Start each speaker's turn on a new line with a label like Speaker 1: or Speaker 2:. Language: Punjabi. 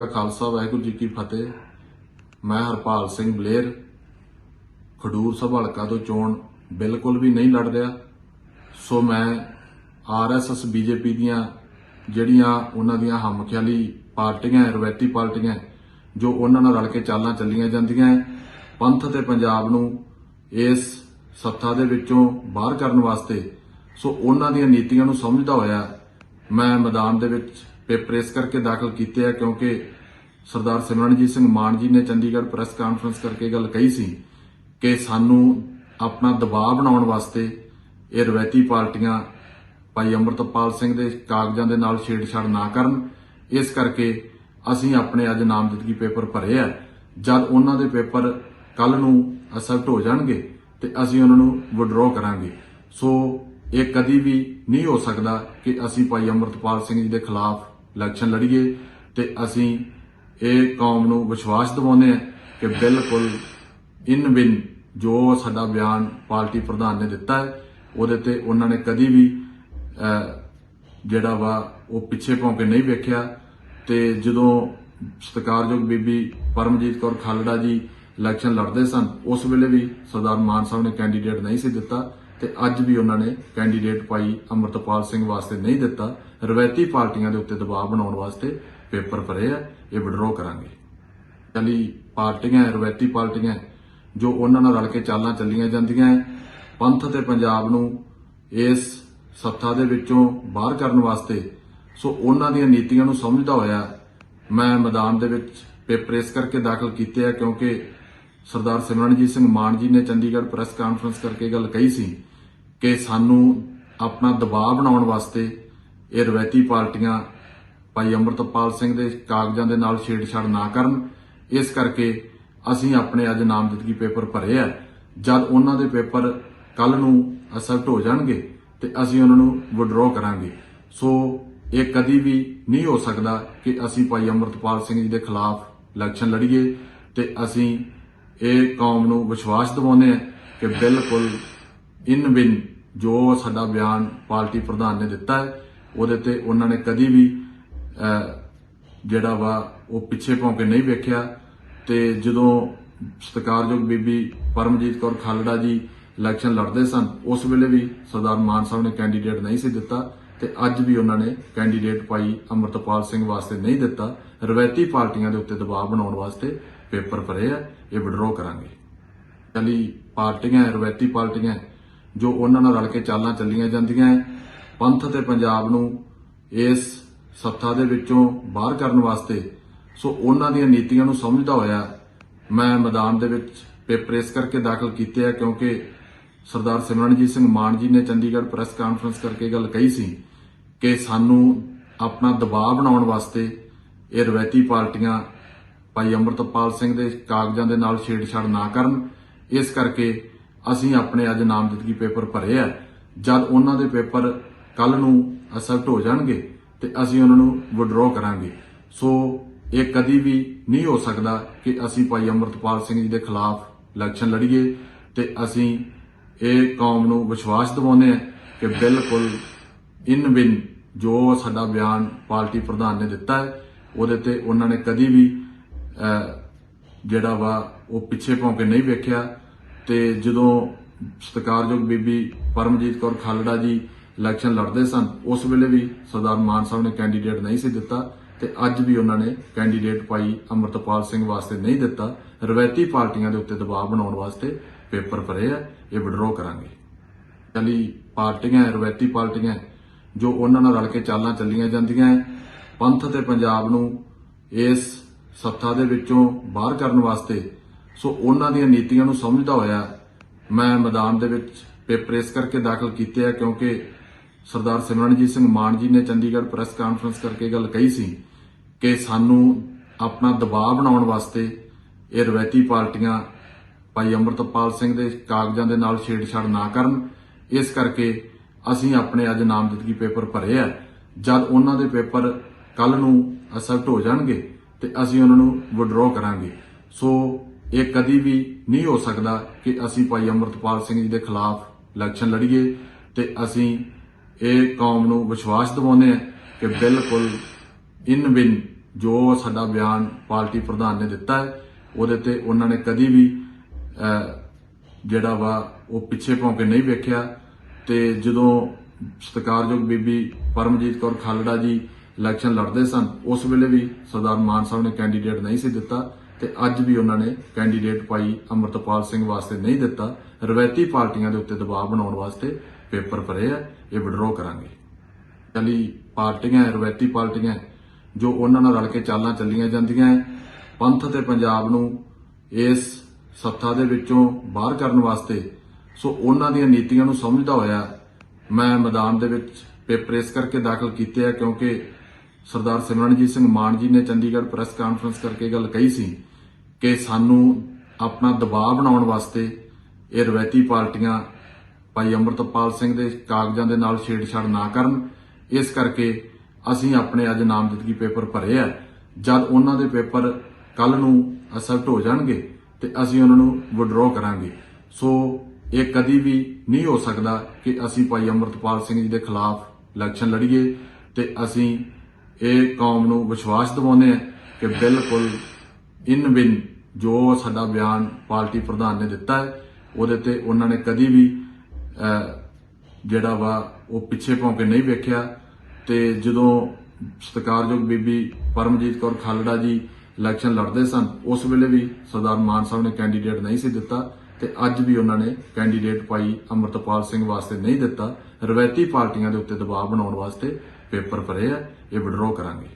Speaker 1: ਕਾ ਖਾਲਸਾ ਵਾਹਿਗੁਰੂ ਜੀ ਕੀ ਫਤਿਹ। ਮੈਂ ਹਰਪਾਲ ਸਿੰਘ ਬਲੇਰ। ਖਡੂਰ ਸਾਹਿਬ ਹਲਕਾ ਤੋਂ ਚੋਣ ਬਿਲਕੁਲ ਵੀ ਨਹੀਂ ਲੜ ਰਿਹਾ। ਸੋ ਮੈਂ ਆਰਐਸਐਸ ਬੀਜੇਪੀ ਦੀਆਂ ਜਿਹੜੀਆਂ ਉਹਨਾਂ ਦੀਆਂ ਹਮਖਿਆਲੀ ਪਾਰਟੀਆਂ ਹੈ, ਰਵਾਇਤੀ ਪਾਰਟੀਆਂ ਜੋ ਉਹਨਾਂ ਨਾਲ ਰਲ ਕੇ ਚਾਲਾਂ ਚੱਲੀਆਂ ਜਾਂਦੀਆਂ ਹੈ, ਪੰਥ ਤੇ ਪੰਜਾਬ ਨੂੰ ਇਸ ਸੱਤਾ ਦੇ ਵਿੱਚੋਂ ਬਾਹਰ ਕਰਨ ਵਾਸਤੇ ਸੋ ਉਹਨਾਂ ਦੀਆਂ ਨੀਤੀਆਂ ਨੂੰ ਸਮਝਦਾ ਹੋਇਆ ਮੈਂ ਮੈਦਾਨ ਦੇ ਵਿੱਚ ਪੇਪਰ ਇਸ ਕਰਕੇ ਦਾਖਲ ਕੀਤੇ ਆ ਕਿਉਂਕਿ ਸਰਦਾਰ ਸਿਮਰਨਜੀਤ ਸਿੰਘ ਮਾਨ ਜੀ ਨੇ ਚੰਡੀਗੜ੍ਹ ਪ੍ਰੈਸ ਕਾਨਫਰੰਸ ਕਰਕੇ ਗੱਲ ਕਹੀ ਸੀ ਕਿ ਸਾਨੂੰ ਆਪਣਾ ਦਬਾਅ ਬਣਾਉਣ ਵਾਸਤੇ ਇਹ ਰਵਾਇਤੀ ਪਾਰਟੀਆਂ ਭਾਈ ਅੰਮ੍ਰਿਤਪਾਲ ਸਿੰਘ ਦੇ ਕਾਗਜ਼ਾਂ ਦੇ ਨਾਲ ਛੇੜਛਾੜ ਨਾ ਕਰਨ। ਇਸ ਕਰਕੇ ਅਸੀਂ ਆਪਣੇ ਅੱਜ ਨਾਮਜ਼ਦਗੀ ਪੇਪਰ ਭਰੇ ਆ। ਜਦ ਉਹਨਾਂ ਦੇ ਪੇਪਰ ਕੱਲ ਨੂੰ ਅਸੈਪਟ ਹੋ ਜਾਣਗੇ ਤੇ ਅਸੀਂ ਉਹਨਾਂ ਨੂੰ ਵਿਡਰਾਅ ਕਰਾਂਗੇ। ਸੋ ਇਹ ਕਦੀ ਵੀ ਨਹੀਂ ਹੋ ਸਕਦਾ ਕਿ ਅਸੀਂ ਭਾਈ ਅੰਮ੍ਰਿਤਪਾਲ ਸਿੰਘ ਜੀ ਦੇ ਖਿਲਾਫ ਇਲੈਕਸ਼ਨ ਲੜੀਏ ਤੇ ਅਸੀਂ ਇਹ ਕੌਮ ਨੂੰ ਵਿਸ਼ਵਾਸ ਦਿਵਾਉਂਦੇ ਹਾਂ ਕਿ ਬਿਲਕੁਲ ਇਨ ਬਿਨ ਜੋ ਸਾਡਾ ਬਿਆਨ ਪਾਰਟੀ ਪ੍ਰਧਾਨ ਨੇ ਦਿੱਤਾ ਹੈ, ਉਹਦੇ ਤੇ ਉਹਨਾਂ ਨੇ ਕਦੀ ਵੀ ਜਿਹੜਾ ਵਾ ਉਹ ਪਿੱਛੇ ਭੌਂਕੇ ਨਹੀਂ ਵੇਖਿਆ। ਤੇ ਜਦੋਂ ਸਤਿਕਾਰਯੋਗ ਬੀਬੀ ਪਰਮਜੀਤ ਕੌਰ ਖਾਲੜਾ ਜੀ ਇਲੈਕਸ਼ਨ ਲੜਦੇ ਸਨ, ਉਸ ਵੇਲੇ ਵੀ ਸਰਦਾਰ ਮਾਨ ਸਾਹਿਬ ਨੇ ਕੈਂਡੀਡੇਟ ਨਹੀਂ ਸੀ ਦਿੱਤਾ। ਤੇ ਅੱਜ ਵੀ ਉਹਨਾਂ ਨੇ ਕੈਂਡੀਡੇਟ ਭਾਈ ਅਮਰਤਪਾਲ ਸਿੰਘ ਵਾਸਤੇ ਨਹੀਂ ਦਿੱਤਾ। ਰਵਾਇਤੀ ਪਾਰਟੀਆਂ ਦੇ ਉੱਤੇ ਦਬਾਅ ਬਣਾਉਣ ਵਾਸਤੇ ਪੇਪਰ ਭਰੇ ਆ ਇਹ ਵਿਡਰਾਅ ਕਰਾਂਗੇ। ਚਲੀ ਪਾਰਟੀਆਂ ਰਵਾਇਤੀ ਪਾਰਟੀਆਂ ਜੋ ਉਹਨਾਂ ਨਾਲ ਰਲ ਕੇ ਚਾਲਾਂ ਚੱਲੀਆਂ ਜਾਂਦੀਆਂ ਹੈ, ਪੰਥ ਤੇ ਪੰਜਾਬ ਨੂੰ ਇਸ ਸੱਤਾ ਦੇ ਵਿੱਚੋਂ ਬਾਹਰ ਕਰਨ ਵਾਸਤੇ ਸੋ ਉਹਨਾਂ ਦੀਆਂ ਨੀਤੀਆਂ ਨੂੰ ਸਮਝਦਾ ਹੋਇਆ ਮੈਂ ਮੈਦਾਨ ਦੇ ਵਿੱਚ ਪੇਪਰ ਇਸ ਕਰਕੇ ਦਾਖਲ ਕੀਤੇ ਆ ਕਿਉਂਕਿ ਸਰਦਾਰ ਸਿਮਰਨਜੀਤ ਸਿੰਘ ਮਾਨ ਜੀ ਨੇ ਚੰਡੀਗੜ੍ਹ ਪ੍ਰੈਸ ਕਾਨਫਰੰਸ ਕਰਕੇ ਗੱਲ ਕਹੀ ਸੀ ਕਿ ਸਾਨੂੰ ਆਪਣਾ ਦਬਾਅ ਬਣਾਉਣ ਵਾਸਤੇ ਇਹ ਰਵਾਇਤੀ ਪਾਰਟੀਆਂ ਭਾਈ ਅੰਮ੍ਰਿਤਪਾਲ ਸਿੰਘ ਦੇ ਕਾਗਜ਼ਾਂ ਦੇ ਨਾਲ ਛੇੜਛਾੜ ਨਾ ਕਰਨ। ਇਸ ਕਰਕੇ ਅਸੀਂ ਆਪਣੇ ਅੱਜ ਨਾਮਜ਼ਦਗੀ ਪੇਪਰ ਭਰੇ ਆ। ਜਦ ਉਹਨਾਂ ਦੇ ਪੇਪਰ ਕੱਲ ਨੂੰ ਅਸੈਪਟ ਹੋ ਜਾਣਗੇ ਤੇ ਅਸੀਂ ਉਹਨਾਂ ਨੂੰ ਵਿਡਰਾਅ ਕਰਾਂਗੇ। ਸੋ ਇਹ ਕਦੀ ਵੀ ਨਹੀਂ ਹੋ ਸਕਦਾ ਕਿ ਅਸੀਂ ਭਾਈ ਅੰਮ੍ਰਿਤਪਾਲ ਸਿੰਘ ਜੀ ਦੇ ਖਿਲਾਫ ਇਲੈਕਸ਼ਨ ਲੜੀਏ ਤੇ ਅਸੀਂ ਇਹ ਕੌਮ ਨੂੰ ਵਿਸ਼ਵਾਸ ਦਿਵਾਉਂਦੇ ਹਾਂ ਕਿ ਬਿਲਕੁਲ ਇਨ ਬਿਨ ਜੋ ਸਾਡਾ ਬਿਆਨ ਪਾਰਟੀ ਪ੍ਰਧਾਨ ਨੇ ਦਿੱਤਾ ਹੈ, ਉਹਦੇ ਤੇ ਉਹਨਾਂ ਨੇ ਕਦੀ ਵੀ ਜਿਹੜਾ ਵਾ ਉਹ ਪਿੱਛੇ ਭੌਂ ਨਹੀਂ ਵੇਖਿਆ। ਤੇ ਜਦੋਂ ਸਤਿਕਾਰਯੋਗ ਬੀਬੀ ਪਰਮਜੀਤ ਕੌਰ ਖਾਲੜਾ ਜੀ ਇਲੈਕਸ਼ਨ ਲੜਦੇ ਸਨ, ਉਸ ਵੇਲੇ ਵੀ ਸਰਦਾਰ ਮਾਨ ਸਾਹਿਬ ਨੇ ਕੈਂਡੀਡੇਟ ਨਹੀਂ ਸੀ ਦਿੱਤਾ ਤੇ ਅੱਜ ਵੀ ਉਹਨਾਂ ਨੇ ਕੈਂਡੀਡੇਟ ਭਾਈ ਅਮਰਤਪਾਲ ਸਿੰਘ ਵਾਸਤੇ ਨਹੀਂ ਦਿੱਤਾ। ਰਵਾਇਤੀ ਪਾਰਟੀਆਂ ਦੇ ਉੱਤੇ ਦਬਾਅ ਬਣਾਉਣ ਵਾਸਤੇ ਪੇਪਰ ਭਰੇ ਆ, ਇਹ ਵਿਡਰਾਅ ਕਰਾਂਗੇ। ਚਲੀ ਪਾਰਟੀਆਂ, ਰਵਾਇਤੀ ਪਾਰਟੀਆਂ ਜੋ ਉਹਨਾਂ ਨਾਲ ਰਲ ਕੇ ਚਾਲਾਂ ਚੱਲੀਆਂ ਜਾਂਦੀਆਂ ਹੈ, ਪੰਥ ਤੇ ਪੰਜਾਬ ਨੂੰ ਇਸ ਸੱਤਾ ਦੇ ਵਿੱਚੋਂ ਬਾਹਰ ਕਰਨ ਵਾਸਤੇ ਸੋ ਉਹਨਾਂ ਦੀਆਂ ਨੀਤੀਆਂ ਨੂੰ ਸਮਝਦਾ ਹੋਇਆ ਮੈਂ ਮੈਦਾਨ ਦੇ ਵਿੱਚ ਪੇਪਰ ਇਸ ਕਰਕੇ ਦਾਖਲ ਕੀਤੇ ਆ ਕਿਉਂਕਿ ਸਰਦਾਰ ਸਿਮਰਨਜੀਤ ਸਿੰਘ ਮਾਨ ਜੀ ਨੇ ਚੰਡੀਗੜ੍ਹ ਪ੍ਰੈਸ ਕਾਨਫਰੰਸ ਕਰਕੇ ਗੱਲ ਕਹੀ ਸੀ ਕਿ ਸਾਨੂੰ ਆਪਣਾ ਦਬਾਅ ਬਣਾਉਣ ਵਾਸਤੇ ਇਹ ਰਵਾਇਤੀ ਪਾਰਟੀਆਂ ਭਾਈ ਅੰਮ੍ਰਿਤਪਾਲ ਸਿੰਘ ਦੇ ਕਾਗਜ਼ਾਂ ਦੇ ਨਾਲ ਛੇੜਛਾੜ ਨਾ ਕਰਨ। ਇਸ ਕਰਕੇ ਅਸੀਂ ਆਪਣੇ ਅੱਜ ਨਾਮਜ਼ਦਗੀ ਪੇਪਰ ਭਰੇ ਆ। ਜਦ ਉਹਨਾਂ ਦੇ ਪੇਪਰ ਕੱਲ ਨੂੰ ਅਸੈਪਟ ਹੋ ਜਾਣਗੇ ਤੇ ਅਸੀਂ ਉਹਨਾਂ ਨੂੰ ਵਿਡਰਾਅ ਕਰਾਂਗੇ। ਸੋ ਇਹ ਕਦੀ ਵੀ ਨਹੀਂ ਹੋ ਸਕਦਾ ਕਿ ਅਸੀਂ ਭਾਈ ਅੰਮ੍ਰਿਤਪਾਲ ਸਿੰਘ ਜੀ ਦੇ ਖਿਲਾਫ ਇਲੈਕਸ਼ਨ ਲੜੀਏ ਤੇ ਅਸੀਂ ਇਹ ਕੌਮ ਨੂੰ ਵਿਸ਼ਵਾਸ ਦਿਵਾਉਂਦੇ ਹਾਂ ਕਿ ਬਿਲਕੁਲ ਇਨ ਬਿਨ ਜੋ ਸਾਡਾ ਬਿਆਨ ਪਾਰਟੀ ਪ੍ਰਧਾਨ ਨੇ ਦਿੱਤਾ ਹੈ, ਉਹਦੇ ਤੇ ਉਹਨਾਂ ਨੇ ਕਦੀ ਵੀ ਜਿਹੜਾ ਵਾ ਉਹ ਪਿੱਛੇ ਭੌਂ ਕੇ ਨਹੀਂ ਵੇਖਿਆ। ਤੇ ਜਦੋਂ ਸਤਿਕਾਰਯੋਗ ਬੀਬੀ ਪਰਮਜੀਤ ਕੌਰ ਖਾਲੜਾ ਜੀ ਇਲੈਕਸ਼ਨ ਲੜਦੇ ਸਨ ਉਸ ਵੇਲੇ ਵੀ ਸਰਦਾਰ ਮਾਨ ਸਾਹਿਬ ਨੇ ਕੈਂਡੀਡੇਟ ਨਹੀਂ ਸੀ ਦਿੱਤਾ ਤੇ ਅੱਜ ਵੀ ਉਹਨਾਂ ਨੇ ਕੈਂਡੀਡੇਟ ਭਾਈ ਅਮਰਤਪਾਲ ਸਿੰਘ ਵਾਸਤੇ ਨਹੀਂ ਦਿੱਤਾ। ਰਵਾਇਤੀ ਪਾਰਟੀਆਂ ਦੇ ਉੱਤੇ ਦਬਾਅ ਬਣਾਉਣ ਵਾਸਤੇ ਪੇਪਰ ਭਰੇ ਆ ਇਹ ਵਿਡਰਾਅ ਕਰਾਂਗੇ। ਚਲੀ ਪਾਰਟੀਆਂ ਰਵਾਇਤੀ ਪਾਰਟੀਆਂ ਜੋ ਉਹਨਾਂ ਨਾਲ ਰਲ ਕੇ ਚਾਲਾਂ ਚੱਲੀਆਂ ਜਾਂਦੀਆਂ ਹੈ, ਪੰਥ ਤੇ ਪੰਜਾਬ ਨੂੰ ਇਸ ਸੱਤਾ ਦੇ ਵਿੱਚੋਂ ਬਾਹਰ ਕਰਨ ਵਾਸਤੇ ਸੋ ਉਹਨਾਂ ਦੀਆਂ ਨੀਤੀਆਂ ਨੂੰ ਸਮਝਦਾ ਹੋਇਆ ਮੈਂ ਮੈਦਾਨ ਦੇ ਵਿੱਚ ਪੇਪਰ ਇਸ ਕਰਕੇ ਦਾਖਲ ਕੀਤੇ ਆ ਕਿਉਂਕਿ ਸਰਦਾਰ ਸਿਮਰਨਜੀਤ ਸਿੰਘ ਮਾਨ ਜੀ ਨੇ ਚੰਡੀਗੜ੍ਹ ਪ੍ਰੈਸ ਕਾਨਫਰੰਸ ਕਰਕੇ ਗੱਲ ਕਹੀ ਸੀ ਕਿ ਸਾਨੂੰ ਆਪਣਾ ਦਬਾਅ ਬਣਾਉਣ ਵਾਸਤੇ ਇਹ ਰਵਾਇਤੀ ਪਾਰਟੀਆਂ ਭਾਈ ਅੰਮ੍ਰਿਤਪਾਲ ਸਿੰਘ ਦੇ ਕਾਗਜ਼ਾਂ ਦੇ ਨਾਲ ਛੇੜਛਾੜ ਨਾ ਕਰਨ। ਇਸ ਕਰਕੇ ਅਸੀਂ ਆਪਣੇ ਅੱਜ ਨਾਮਜ਼ਦਗੀ ਪੇਪਰ ਭਰੇ ਆ। ਜਦ ਉਹਨਾਂ ਦੇ ਪੇਪਰ ਕੱਲ ਨੂੰ ਅਸੈਪਟ ਹੋ ਜਾਣਗੇ ਤੇ ਅਸੀਂ ਉਹਨਾਂ ਨੂੰ ਵਿਡਰਾਅ ਕਰਾਂਗੇ। ਸੋ ਇਹ ਕਦੀ ਵੀ ਨਹੀਂ ਹੋ ਸਕਦਾ ਕਿ ਅਸੀਂ ਭਾਈ ਅੰਮ੍ਰਿਤਪਾਲ ਸਿੰਘ ਜੀ ਦੇ ਖਿਲਾਫ ਇਲੈਕਸ਼ਨ ਲੜੀਏ ਤੇ ਅਸੀਂ ਇਹ ਕੌਮ ਨੂੰ ਵਿਸ਼ਵਾਸ ਦਿਵਾਉਂਦੇ ਹਾਂ ਕਿ ਬਿਲਕੁਲ ਇਨ ਬਿਨ ਜੋ ਸਾਡਾ ਬਿਆਨ ਪਾਰਟੀ ਪ੍ਰਧਾਨ ਨੇ ਦਿੱਤਾ ਹੈ, ਉਹਦੇ ਤੇ ਉਹਨਾਂ ਨੇ ਕਦੀ ਵੀ ਜਿਹੜਾ ਵਾ ਉਹ ਪਿੱਛੇ ਭੌਂ ਨਹੀਂ ਵੇਖਿਆ। ਤੇ ਜਦੋਂ ਸਤਿਕਾਰਯੋਗ ਬੀਬੀ ਪਰਮਜੀਤ ਕੌਰ ਖਾਲੜਾ ਜੀ ਇਲੈਕਸ਼ਨ ਲੜਦੇ ਸਨ, ਉਸ ਵੇਲੇ ਵੀ ਸਰਦਾਰ ਮਾਨ ਸਾਹਿਬ ਨੇ ਕੈਂਡੀਡੇਟ ਨਹੀਂ ਸੀ ਦਿੱਤਾ। ਤੇ ਅੱਜ ਵੀ ਉਹਨਾਂ ਨੇ ਕੈਂਡੀਡੇਟ ਭਾਈ ਅਮਰਤਪਾਲ ਸਿੰਘ ਵਾਸਤੇ ਨਹੀਂ ਦਿੱਤਾ। ਰਵਾਇਤੀ ਪਾਰਟੀਆਂ ਦੇ ਉੱਤੇ ਦਬਾਅ ਬਣਾਉਣ ਵਾਸਤੇ ਪੇਪਰ ਭਰੇ ਆ ਇਹ ਵਿਡਰੋ ਕਰਾਂਗੇ। ਚਲੀ ਪਾਰਟੀਆਂ ਰਵਾਇਤੀ ਪਾਰਟੀਆਂ ਜੋ ਉਹਨਾਂ ਨਾਲ ਰਲ ਕੇ ਚਾਲਾਂ ਚੱਲੀਆਂ ਜਾਂਦੀਆਂ ਹੈ, ਪੰਥ ਤੇ ਪੰਜਾਬ ਨੂੰ ਇਸ ਸੱਤਾ ਦੇ ਵਿੱਚੋਂ ਬਾਹਰ ਕਰਨ ਵਾਸਤੇ ਸੋ ਉਹਨਾਂ ਦੀਆਂ ਨੀਤੀਆਂ ਨੂੰ ਸਮਝਦਾ ਹੋਇਆ ਮੈਂ ਮੈਦਾਨ ਦੇ ਵਿੱਚ ਪੇਪਰ ਇਸ ਕਰਕੇ ਦਾਖਲ ਕੀਤੇ ਆ ਕਿਉਂਕਿ ਸਰਦਾਰ ਸਿਮਰਨਜੀਤ ਸਿੰਘ ਮਾਨ ਜੀ ਨੇ ਚੰਡੀਗੜ੍ਹ ਪ੍ਰੈਸ ਕਾਨਫਰੰਸ ਕਰਕੇ ਗੱਲ ਕਹੀ ਸੀ ਕਿ ਸਾਨੂੰ ਆਪਣਾ ਦਬਾਅ ਬਣਾਉਣ ਵਾਸਤੇ ਇਹ ਰਵਾਇਤੀ ਪਾਰਟੀਆਂ ਭਾਈ ਅਮਰਤਪਾਲ ਸਿੰਘ ਦੇ ਕਾਗਜ਼ਾਂ ਦੇ ਨਾਲ ਛੇੜਛਾੜ ਨਾ ਕਰਨ। ਇਸ ਕਰਕੇ ਅਸੀਂ ਆਪਣੇ ਅੱਜ ਨਾਮਜ਼ਦਗੀ ਪੇਪਰ ਭਰੇ ਆ। ਜਦ ਉਹਨਾਂ ਦੇ ਪੇਪਰ ਕੱਲ ਨੂੰ ਅਸੈਪਟ ਹੋ ਜਾਣਗੇ ਤੇ ਅਸੀਂ ਉਹਨਾਂ ਨੂੰ ਵਿਡਰੋ ਕਰਾਂਗੇ। ਸੋ ਇਹ ਕਦੀ ਵੀ ਨਹੀਂ ਹੋ ਸਕਦਾ ਕਿ ਅਸੀਂ ਭਾਈ ਅਮਰਤਪਾਲ ਸਿੰਘ ਜੀ ਦੇ ਖਿਲਾਫ ਇਲੈਕਸ਼ਨ ਲੜੀਏ ਤੇ ਅਸੀਂ ਇਹ ਕੌਮ ਨੂੰ ਵਿਸ਼ਵਾਸ ਦਿਵਾਉਂਦੇ ਆ ਕਿ ਬਿਲਕੁਲ ਇਨ ਬਿਨ ਜੋ ਸਾਡਾ ਬਿਆਨ ਪਾਰਟੀ ਪ੍ਰਧਾਨ ਨੇ ਦਿੱਤਾ ਹੈ, ਉਹਦੇ ਤੇ ਉਹਨਾਂ ਨੇ ਕਦੀ ਵੀ ਜਿਹੜਾ ਵਾ ਉਹ ਪਿੱਛੇ ਭੌਂ ਨਹੀਂ ਵੇਖਿਆ। ਤੇ ਜਦੋਂ ਸਤਿਕਾਰਯੋਗ ਬੀਬੀ ਪਰਮਜੀਤ ਕੌਰ ਖਾਲੜਾ ਜੀ ਇਲੈਕਸ਼ਨ ਲੜਦੇ ਸਨ, ਉਸ ਵੇਲੇ ਵੀ ਸਰਦਾਰ ਮਾਨ ਸਾਹਿਬ ਨੇ ਕੈਂਡੀਡੇਟ ਨਹੀਂ ਸੀ ਦਿੱਤਾ ਤੇ ਅੱਜ ਵੀ ਉਹਨਾਂ ਨੇ ਕੈਂਡੀਡੇਟ ਭਾਈ ਅਮਰਤਪਾਲ ਸਿੰਘ ਵਾਸਤੇ ਨਹੀਂ ਦਿੱਤਾ। ਰਵਾਇਤੀ ਪਾਰਟੀਆਂ ਦੇ ਉੱਤੇ ਦਬਾਅ ਬਣਾਉਣ ਵਾਸਤੇ ਪੇਪਰ ਭਰੇ ਆ ਇਹ ਵਿਡਰੋ ਕਰਾਂਗੇ।